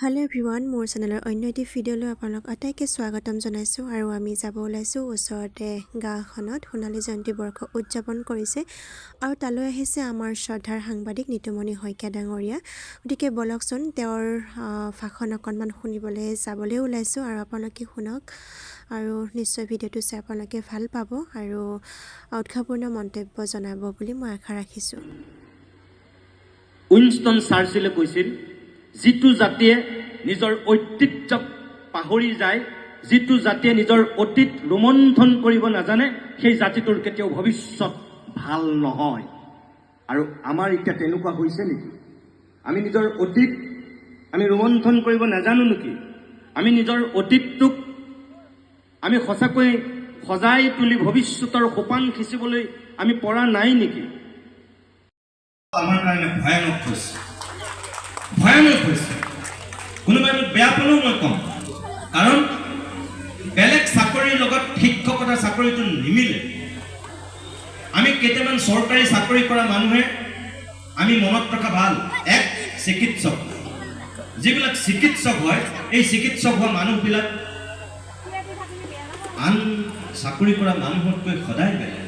Hello' everyone মোৰ চেনেলৰ অন্য এটি ভিডিঅ'লৈ আপোনালোক আটাইকে স্বাগতম জনাইছোঁ আৰু আমি যাব ওলাইছোঁ ওচৰতে গাঁওখনত সোণালী জয়ন্তী বৰ্ষ উদযাপন কৰিছে আৰু তালৈ আহিছে আমাৰ শ্ৰদ্ধাৰ সাংবাদিক নিতুমণি শইকীয়া ডাঙৰীয়া। গতিকে বলকচোন তেওঁৰ ভাষণ অকণমান শুনিবলৈ যাবলৈ ওলাইছোঁ আৰু আপোনালোকে শুনক আৰু নিশ্চয় ভিডিঅ'টো চাই আপোনালোকে ভাল পাব আৰু উৎসাহপূৰ্ণ মন্তব্য জনাব বুলি মই আশা ৰাখিছোঁ। উইনষ্টন চাৰ্চিলে কৈছিল যিটো জাতিয়ে নিজৰ ঐতিহ্যক পাহৰি যায় যিটো জাতিয়ে নিজৰ অতীত ৰোমন্থন কৰিব নাজানে সেই জাতিটোৰ কেতিয়াও ভৱিষ্যত ভাল নহয়। আৰু আমাৰ এতিয়া তেনেকুৱা হৈছে নেকি? আমি নিজৰ অতীত আমি ৰোমন্থন কৰিব নাজানো নেকি? আমি নিজৰ অতীতটোক আমি সঁচাকৈ সজাই তুলি ভৱিষ্যতৰ সোপান সিঁচিবলৈ আমি পৰা নাই নেকি? আমাৰ কাৰণে ভয়ানক হৈছে। ভয়ানক হৈছে কোনোবাই মোক বেয়া পালেও মই ক'ম। কাৰণ, বেলেগ চাকৰিৰ লগত শিক্ষকতাৰ চাকৰিটো নিমিলে। আমি কেইটামান চৰকাৰী চাকৰি কৰা মানুহে, আমি মনত ৰখা ভালো, এক চিকিৎসক। যিবিলাক চিকিৎসক হয়, এই চিকিৎসক হোৱা মানুহবিলাক আন চাকৰি কৰা মানুহতকৈ সদায় বেলেগ।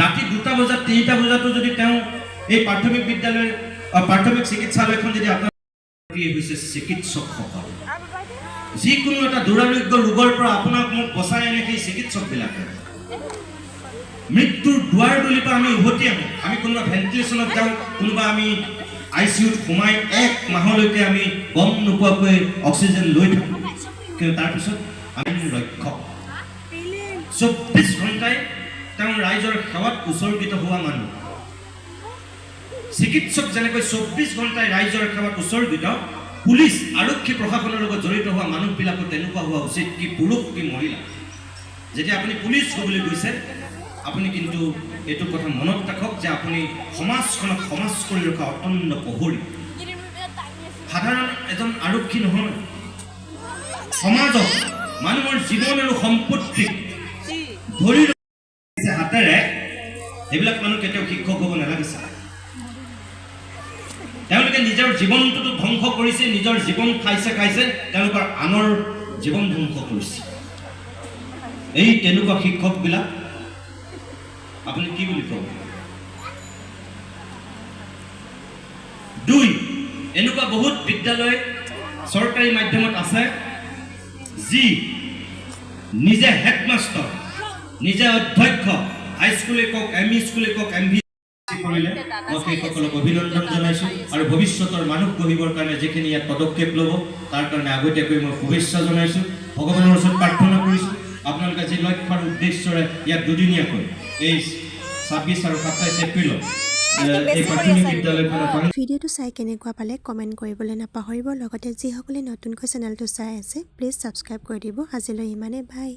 ৰাতি দুটা বজাত, তিনিটা বজাতো যদি তেওঁ এই প্ৰাথমিক বিদ্যালয় অ, প্ৰাথমিক চিকিৎসালয়খন যদি আপোনাৰ হৈছে চিকিৎসকসকল যিকোনো এটা দুৰাৰোগ্য ৰোগৰ পৰা আপোনাক মোক বচাই আনে সেই চিকিৎসকবিলাকে। মৃত্যুৰ দুৱাৰ দলিৰ পৰা আমি উভতি আহোঁ। আমি কোনোবা ভেণ্টিলেশ্যনত যাওঁ কোনোবা আমি আই চি ইউত সোমাই এক মাহলৈকে আমি গম নোপোৱাকৈ অক্সিজেন লৈ থাকোঁ। কিন্তু তাৰপিছত আমি ৰক্ষক। চৌব্বিছ ঘণ্টাই তেওঁ ৰাইজৰ সেৱাত উচৰ্গিত হোৱা মানুহ। চিকিৎসক যেনেকৈ চৌব্বিছ ঘণ্টাই ৰাইজৰ সেৱাত উচৰ্গিত, পুলিচ, আৰক্ষী প্ৰশাসনৰ লগত জড়িত হোৱা মানুহবিলাকো তেনেকুৱা হোৱা উচিত কি পুৰুষ, কি মহিলা। যেতিয়া আপুনি পুলিচ হ'বলৈ গৈছে, আপুনি কিন্তু এইটো কথা মনত ৰাখক যে আপুনি সমাজখনক সমাজ কৰি ৰখা অতন্ন প্ৰহৰী সাধাৰণ এজন আৰক্ষী নহয়। সমাজক, মানুহৰ জীৱন আৰু সম্পত্তিক ধৰি হাতেৰে, সেইবিলাক মানুহ কেতিয়াও শিক্ষক হ'ব নালাগিছে তেওঁলোকে নিজৰ জীৱনটোতো ধ্বংস কৰিছে, নিজৰ জীৱন খাইছে খাইছে, তেওঁলোকৰ আনৰ জীৱন ধ্বংস কৰিছে। এই তেনেকুৱা শিক্ষকবিলাক, আপুনি কি বুলি ক'ব? দুই, এনেকুৱা বহুত বিদ্যালয় চৰকাৰী মাধ্যমত আছে, যি নিজে হেডমাষ্টাৰ নিজে অধ্যক্ষ হাইস্কুলে কওক এম ই স্কুলে কওক এম ভি কৰিলে মই সেইসকলক অভিনন্দন জনাইছোঁ। আৰু ভৱিষ্যতৰ মানুহ গঢ়িবৰ কাৰণে যিখিনি ইয়াত পদক্ষেপ ল'ব তাৰ কাৰণে আগতীয়াকৈ মই শুভেচ্ছা জনাইছোঁ। ভগৱানৰ ওচৰত প্ৰাৰ্থনা কৰিছোঁ আপোনালোকে যি লক্ষ্য আৰু উদ্দেশ্যৰে ইয়াত দুদিনীয়াকৈ এই ছাব্বিছ আৰু সাতাইছ এপ্ৰিলত ভিডিঅ'টো চাই কেনেকুৱা পালে কমেণ্ট কৰিবলৈ নাপাহৰিব। লগতে যিসকলে নতুনকৈ চেনেলটো চাই আছে প্লিজ ছাবস্ক্ৰাইব কৰি দিব। আজিলৈ ইমানেই। বাই